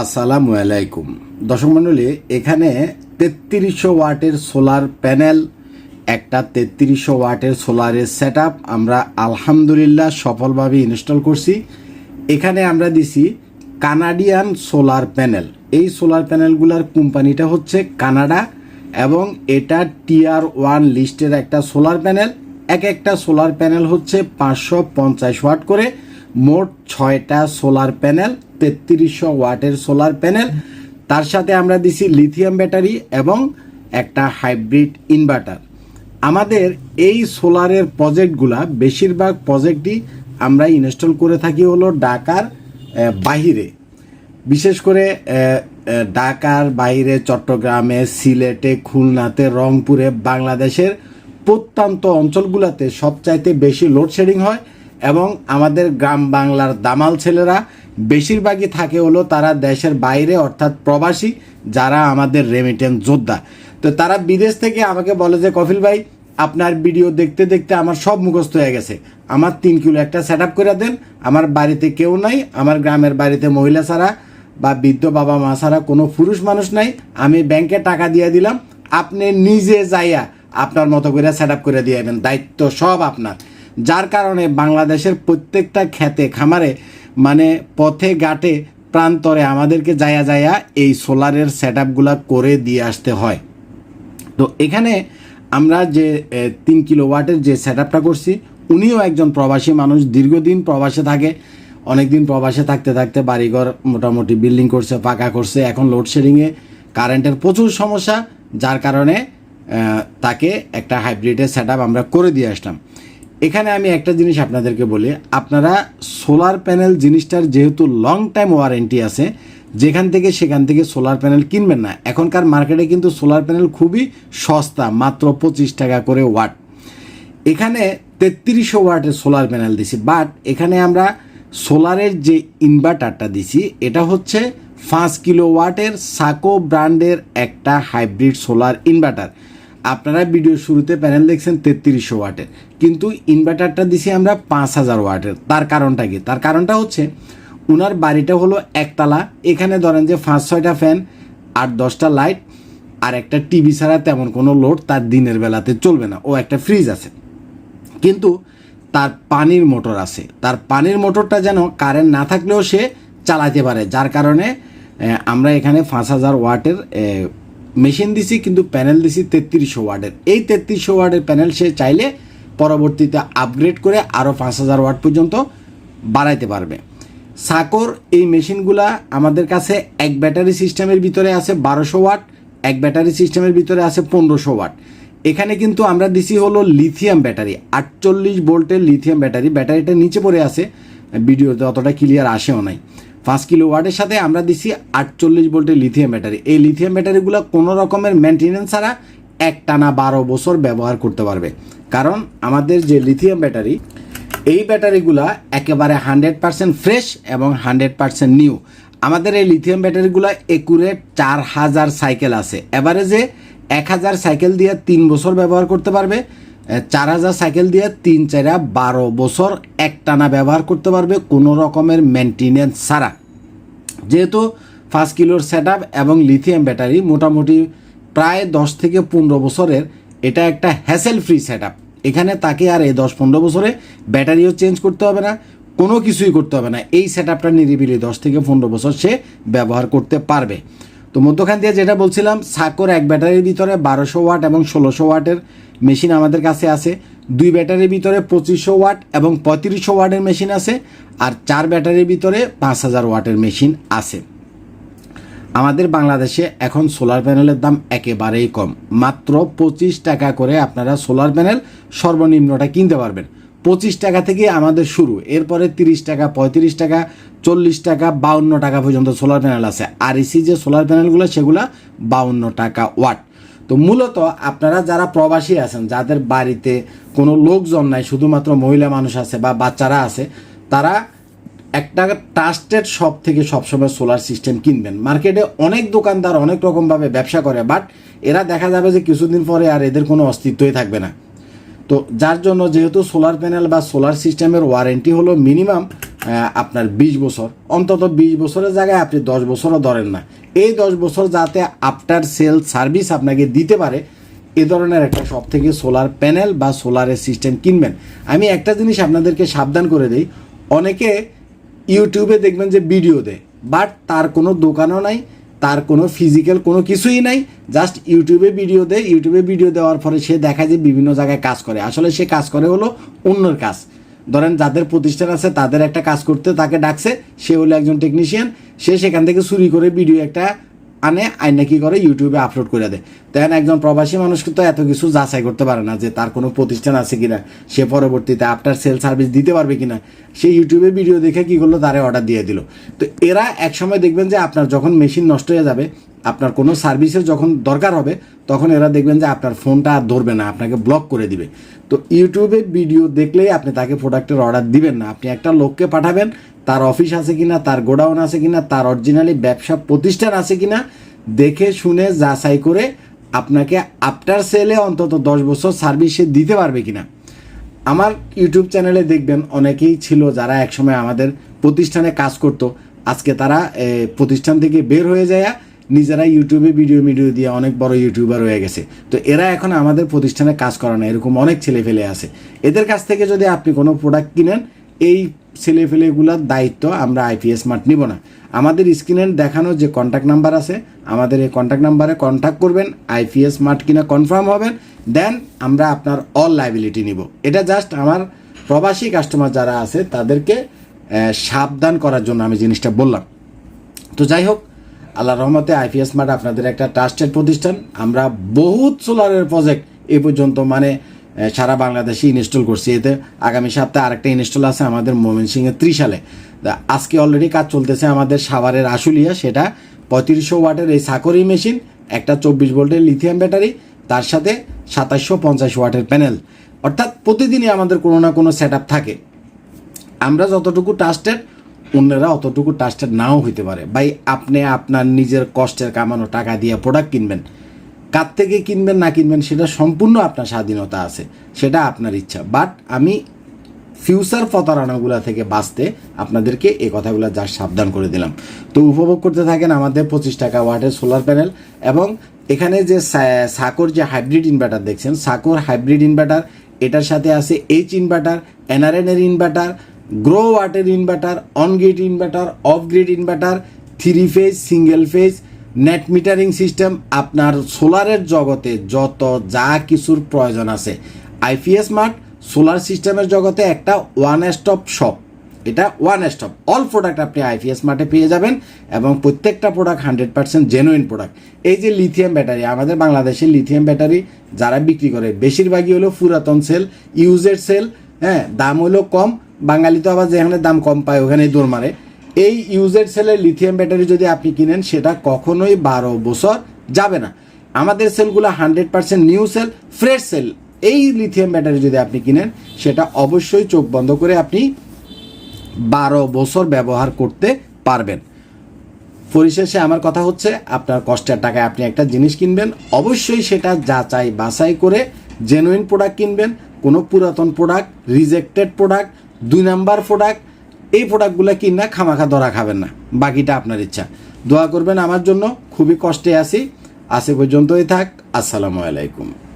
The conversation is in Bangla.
আসসালামু আলাইকুম। দর্শক মণ্ডলী, এখানে তেত্রিশশো ওয়াটের সোলার প্যানেল, একটা তেত্রিশশো ওয়াটের সোলারের সেট আমরা আলহামদুলিল্লাহ সফলভাবে ইনস্টল করছি। এখানে আমরা দিছি কানাডিয়ান সোলার প্যানেল। এই সোলার প্যানেলগুলোর কোম্পানিটা হচ্ছে কানাডা এবং এটা টিআর ওয়ান লিস্টের একটা সোলার প্যানেল। এক একটা সোলার প্যানেল হচ্ছে পাঁচশো পঞ্চাশ ওয়াট করে, মোট ছয়টা সোলার প্যানেল। তেত্রিশশো ওয়াটের সোলার প্যানেল। তার সাথে আমরা দিছি লিথিয়াম ব্যাটারি এবং একটা হাইব্রিড ইনভার্টার। আমাদের এই সোলারের প্রজেক্টগুলা বেশিরভাগ প্রজেক্টই আমরা ইনস্টল করে থাকি হলো ঢাকার বাহিরে। বিশেষ করে ঢাকার বাইরে চট্টগ্রামে, সিলেটে, খুলনাতে, রংপুরে, বাংলাদেশের প্রত্যন্ত অঞ্চলগুলোতে সবচাইতে বেশি লোডশেডিং হয় এবং আমাদের গ্রাম বাংলার দামাল ছেলেরা বেশিরভাগই থাকে হলো তারা দেশের বাইরে, অর্থাৎ প্রবাসী, যারা আমাদের রেমিটেন্স যোদ্ধা। তো তারা বিদেশ থেকে আমাকে বলে যে, কফিল ভাই, আপনার ভিডিও দেখতে দেখতে আমার সব মুখস্থ হয়ে গেছে। আমার তিন কিলো একটা সেট আপ করে দেন। আমার বাড়িতে কেউ নাই, আমার গ্রামের বাড়িতে মহিলা ছাড়া বা বৃদ্ধ বাবা মা ছাড়া কোনো পুরুষ মানুষ নাই। আমি ব্যাংকে টাকা দিয়ে দিলাম। আপনি নিজে যাইয়া আপনার মতো করে সেট আপ করে দিয়ে দেবেন দায়িত্ব সব আপনার। যার কারণে বাংলাদেশের প্রত্যেকটা খেতে খামারে মানে পথে, ঘাটে, প্রান্তরে আমাদেরকে যায়া যায়া এই সোলারের সেট করে দিয়ে আসতে হয়। তো এখানে আমরা যে তিন কিলো ওয়াটের যে সেট করছি, উনিও একজন প্রবাসী মানুষ, দীর্ঘদিন প্রবাসে থাকে, অনেকদিন প্রবাসে থাকতে থাকতে বাড়িঘর মোটামুটি বিল্ডিং করছে, পাকা করছে, এখন লোডশেডিংয়ে কারেন্টের প্রচুর সমস্যা, যার কারণে তাকে একটা হাইব্রিডের সেট আমরা করে দিয়ে আসলাম। এখানে আমি একটা জিনিস আপনাদেরকে বলি, আপনারা সোলার প্যানেল জিনিসটার যেহেতু লং টাইম ওয়ারেন্টি আছে, যেখান থেকে সেখান থেকে সোলার প্যানেল কিনবেন না। এখনকার মার্কেটে কিন্তু সোলার প্যানেল খুবই সস্তা, মাত্র পঁচিশ টাকা করে ওয়াট এখানে তেত্রিশশো ওয়াটের সোলার প্যানেল দিছি বাট এখানে আমরা সোলারের যে ইনভার্টারটা দিছি, এটা হচ্ছে পাঁচ কিলো ওয়াটের সাকো ব্র্যান্ডের একটা হাইব্রিড সোলার ইনভার্টার আপনারা ভিডিও শুরুতে প্যানেল দেখছেন তেত্রিশশো ওয়াটের কিন্তু ইনভার্টারটা দিছি আমরা পাঁচ হাজার ওয়াটের। তার কারণটা কি? তার কারণটা হচ্ছে ওনার বাড়িটা হলো একতলা। এখানে ধরেন যে পাঁচ ছয়টা ফ্যান আট দশটা লাইট আর একটা টিভি ছাড়া তেমন কোনো লোড তার দিনের বেলাতে চলবে না। ও একটা ফ্রিজ আছে। কিন্তু তার পানির মোটর আছে। তার পানির মোটরটা যেন কারেন্ট না থাকলেও সে চালাতে পারে। যার কারণে আমরা এখানে পাঁচ হাজার ওয়াটের মেশিন দিছি, কিন্তু প্যানেল দিছি তেত্রিশশো ওয়ার্ডের। এই তেত্রিশশো ওয়ার্ডের প্যানেল সে চাইলে পরবর্তীতে আপগ্রেড করে আরও পাঁচ হাজার ওয়াট পর্যন্ত বাড়াইতে পারবে। সাকোর, এই মেশিনগুলা আমাদের কাছে এক ব্যাটারি সিস্টেমের ভিতরে আছে বারোশো ওয়াট এক ব্যাটারি সিস্টেমের ভিতরে আছে পনেরোশো ওয়াট এখানে কিন্তু আমরা দিছি হলো লিথিয়াম ব্যাটারি আটচল্লিশ ভোল্টের লিথিয়াম ব্যাটারি ব্যাটারিটা নিচে পড়ে আছে, ভিডিওতে অতটা ক্লিয়ার আসেও নাই। পাঁচ কিলো ওয়াটের সাথে আমরা দিছি আটচল্লিশ ভোল্টের লিথিয়াম ব্যাটারি এই লিথিয়াম ব্যাটারিগুলো কোনো রকমের মেনটেনেন্স ছাড়া এক টানা বারো বছর ব্যবহার করতে পারবে। কারণ আমাদের যে লিথিয়াম ব্যাটারি এই ব্যাটারিগুলা একেবারে হান্ড্রেড পার্সেন্ট ফ্রেশ এবং হান্ড্রেড পার্সেন্ট নিউ আমাদের এই লিথিয়াম ব্যাটারিগুলো একুরেট চার হাজার সাইকেল আছে। এভারেজে এক হাজার সাইকেল দিয়ে তিন বছর ব্যবহার করতে পারবে। চার হাজার সাইকেল দিয়ে তিন, চারা, বারো বছর একটানা ব্যবহার করতে পারবে কোনো রকমের মেনটেনেন্স ছাড়া। যেহেতু পাঁচ কিলোর সেট এবং লিথিয়াম ব্যাটারি মোটামুটি প্রায় দশ থেকে পনেরো বছরের, এটা একটা হ্যাসেল ফ্রি সেট এখানে তাকে আর এই দশ, পনেরো বছরে ব্যাটারিও চেঞ্জ করতে হবে না, কোনো কিছুই করতে হবে না। এই সেট আপটা নিরিবিলি দশ থেকে পনেরো বছর সে ব্যবহার করতে পারবে। তো মধ্যখান দিয়ে যেটা বলছিলাম সাকোর এক ব্যাটারির ভিতরে বারোশো ওয়াট এবং ষোলোশো ওয়াটের মেশিন আমাদের কাছে আছে। দুই ব্যাটারির ভিতরে পঁচিশশো ওয়াট এবং পঁয়ত্রিশশো ওয়াটের মেশিন আছে আর চার ব্যাটারির ভিতরে পাঁচ হাজার ওয়াটের মেশিন আছে। আমাদের বাংলাদেশে এখন সোলার প্যানেলের দাম একেবারেই কম। মাত্র পঁচিশ টাকা করে আপনারা সোলার প্যানেল সর্বনিম্নটা কিনতে পারবেন। পঁচিশ টাকা থেকে আমাদের শুরু, এরপরে তিরিশ টাকা, পঁয়ত্রিশ টাকা চল্লিশ টাকা, বাউন্ন টাকা পর্যন্ত সোলার প্যানেল আছে। আর ইসি যে সোলার প্যানেলগুলো সেগুলো বাউন্ন টাকা ওয়াট তো মূলত আপনারা যারা প্রবাসী আছেন, যাদের বাড়িতে কোনো লোকজন নাই, শুধুমাত্র মহিলা মানুষ আছে বা বাচ্চারা আছে, তারা একটা ট্রাস্টেড শপ থেকে সবসময় সোলার সিস্টেম কিনবেন। মার্কেটে অনেক দোকানদার অনেক রকমভাবে ব্যবসা করে বাট এরা দেখা যাবে যে কিছুদিন পরে আর এদের কোনো অস্তিত্বই থাকবে না। তো যার জন্য যেহেতু সোলার প্যানেল বা সোলার সিস্টেমের ওয়ারেন্টি হলো মিনিমাম আপনার বিশ বছর। অন্তত বিশ বছরের জায়গায় আপনি দশ বছরও ধরেন না। এই দশ বছর যাতে আফটার সেল সার্ভিস আপনাকে দিতে পারে, এ ধরনের একটা সব থেকে সোলার প্যানেল বা সোলারের সিস্টেম কিনবেন। আমি একটা জিনিস আপনাদেরকে সাবধান করে দিই, অনেকে ইউটিউবে দেখবেন যে ভিডিও দেয়, বাট তার কোনো দোকানও নাই, তার কোনো ফিজিক্যাল কোনো কিছুই নাই, জাস্ট ইউটিউবে ভিডিও দেয়, ইউটিউবে ভিডিও দেওয়ার পরে সে দেখায় যে বিভিন্ন জায়গায় কাজ করে। আসলে সে কাজ করে হলো অন্যর কাজ। ধরেন যাদের প্রতিষ্ঠান আছে, তাদের একটা কাজ করতে তাকে ডাকছে, সে হলো একজন টেকনিশিয়ান সে সেখান থেকে চুরি করে ভিডিও একটা আনে, আইনা কি করে ইউটিউবে আপলোড করে দেয়। তেন একজন প্রবাসী মানুষকে তো এত কিছু যাচাই করতে পারে না যে তার কোনো প্রতিষ্ঠান আছে কিনা, সে পরবর্তীতে আফটার সেল সার্ভিস দিতে পারবে কিনা। সে ইউটিউবে ভিডিও দেখে কি করল, তারে অর্ডার দিয়ে দিল। তো এরা একসময় দেখবেন যে আপনার যখন মেশিন নষ্ট হয়ে যাবে, আপনার কোনো সার্ভিসের যখন দরকার হবে, তখন এরা দেখবেন যে আপনার ফোনটা আর ধরবে না, আপনাকে ব্লক করে দিবে। তো ইউটিউবে ভিডিও দেখলেই আপনি তাকে প্রোডাক্টের অর্ডার দিবেন না। আপনি একটা লোককে পাঠাবেন তার অফিস আছে কিনা, তার গোডাউন আছে কিনা, তার অরিজিনালি ব্যবসা প্রতিষ্ঠান আছে কিনা, দেখে, শুনে, যাচাই করে আপনাকে আফটার সেলে অন্তত দশ বছর সার্ভিস সে দিতে পারবে কিনা। আমার ইউটিউব চ্যানেলে দেখবেন, অনেকেই ছিল যারা একসময় আমাদের প্রতিষ্ঠানে কাজ করতো। আজকে তারা প্রতিষ্ঠান থেকে বের হয়ে যায়, নিজেরা ইউটিউবে ভিডিও ভিডিও দিয়ে অনেক বড় ইউটিউবার হয়ে গেছে। তো এরা এখন আমাদের প্রতিষ্ঠানে কাজ করে না, এরকম অনেক ছেলে ফেলে আছে। এদের কাছ থেকে যদি আপনি কোনো প্রোডাক্ট কিনেন, এই ছেলে ফেলেগুলোর দায়িত্ব আমরা আইপিএস মার্ট নিব না। আমাদের স্ক্রিনে দেখানো যে কন্ট্যাক্ট নাম্বার আছে, আমাদের এই কন্ট্যাক্ট নাম্বারে কন্ট্যাক্ট করবেন আইপিএস মার্ট কিনা কনফার্ম হবেন দেন আমরা আপনার অল লাইবিলিটি নিব। এটা জাস্ট আমার প্রবাসী কাস্টমার যারা আছে, তাদেরকে সাবধান করার জন্য আমি জিনিসটা বললাম। তো যাই হোক, আল্লাহ রহমতে আইপিএস মার্ট আপনাদের একটা ট্রাস্টেড প্রতিষ্ঠান। আমরা বহুত সোলারের প্রজেক্ট এ পর্যন্ত মানে সারা বাংলাদেশে ইনস্টল করছি। এতে আগামী সপ্তাহে আরেকটা ইনস্টল আছে আমাদের ময়মনসিংহের ত্রিশালে। আজকে অলরেডি কাজ চলতেছে আমাদের সাভারের আশুলিয়া, সেটা পঁয়ত্রিশশো ওয়াটের এই সাকরি মেশিন, একটা চব্বিশ ভোল্টের লিথিয়াম ব্যাটারি তার সাথে সাতাশশো পঞ্চাশ ওয়াটের প্যানেল অর্থাৎ প্রতিদিনই আমাদের কোনো না কোনো সেট থাকে। আমরা যতটুকু ট্রাস্টেড অন্যরা অতটুকু ট্রাস্টেড নাও হইতে পারে। ভাই, আপনি আপনার নিজের কষ্টের কামানো টাকা দিয়ে প্রোডাক্ট কিনবেন। কার থেকে কিনবেন, না কিনবেন, সেটা সম্পূর্ণ আপনার স্বাধীনতা আছে, সেটা আপনার ইচ্ছা। বাট আমি ফিউচার প্রতারণাগুলো থেকে বাঁচতে আপনাদেরকে এই কথাগুলো যা সাবধান করে দিলাম। তো উপভোগ করতে থাকেন আমাদের পঁচিশ টাকা ওয়াটের সোলার প্যানেল এবং এখানে যে সাকোর যে হাইব্রিড ইনভার্টার দেখছেন, সাকোর হাইব্রিড ইনভার্টার এটার সাথে আছে এইচ ইনভার্টার এনআরএনের ইনভার্টার গ্রো ওয়াটের inverter on grid inverter off grid inverter three phase single phase net metering system আপনার সোলারের জগতে যত যা কিছুর প্রয়োজন আছে। আইপিএস মার্ট, সোলার সিস্টেমের জগতে একটা ওয়ান স্টপ শপ এটা ওয়ান স্টপ অল প্রোডাক্ট আপনি আইপিএস মার্টে পেয়ে যাবেন এবং প্রত্যেকটা product hundred percent genuine product এই যে লিথিয়াম ব্যাটারি আমাদের বাংলাদেশে লিথিয়াম ব্যাটারি যারা বিক্রি করে, বেশিরভাগই হলো পুরাতন সেল ইউজের সেল হ্যাঁ দাম হলো কম। বাঙালি তো আবার যেখানে দাম কম পায়, ওখানেই দৌড় মারে। এই ইউজেড সেলের লিথিয়াম ব্যাটারি যদি আপনি কিনেন, সেটা কখনোই বারো বছর যাবে না। আমাদের সেলগুলো hundred percent new cell fresh cell এই লিথিয়াম ব্যাটারি যদি আপনি কিনেন, সেটা অবশ্যই চোখ বন্ধ করে আপনি বারো বছর ব্যবহার করতে পারবেন। পরিশেষে আমার কথা হচ্ছে, আপনার কষ্টের টাকায় আপনি একটা জিনিস কিনবেন। অবশ্যই সেটা যাচাই বাছাই করে জেনুইন প্রোডাক্ট কিনবেন। কোনো পুরাতন প্রোডাক্ট রিজেক্টেড প্রোডাক্ট দুই নাম্বার প্রোডাক্ট এই প্রোডাক্টগুলো কিনা খামাখা ধরা খাবেন না। বাকিটা আপনার ইচ্ছা। দোয়া করবেন আমার জন্য। খুবই কষ্টে আসি আসে পর্যন্তই থাক। আসসালামু আলাইকুম।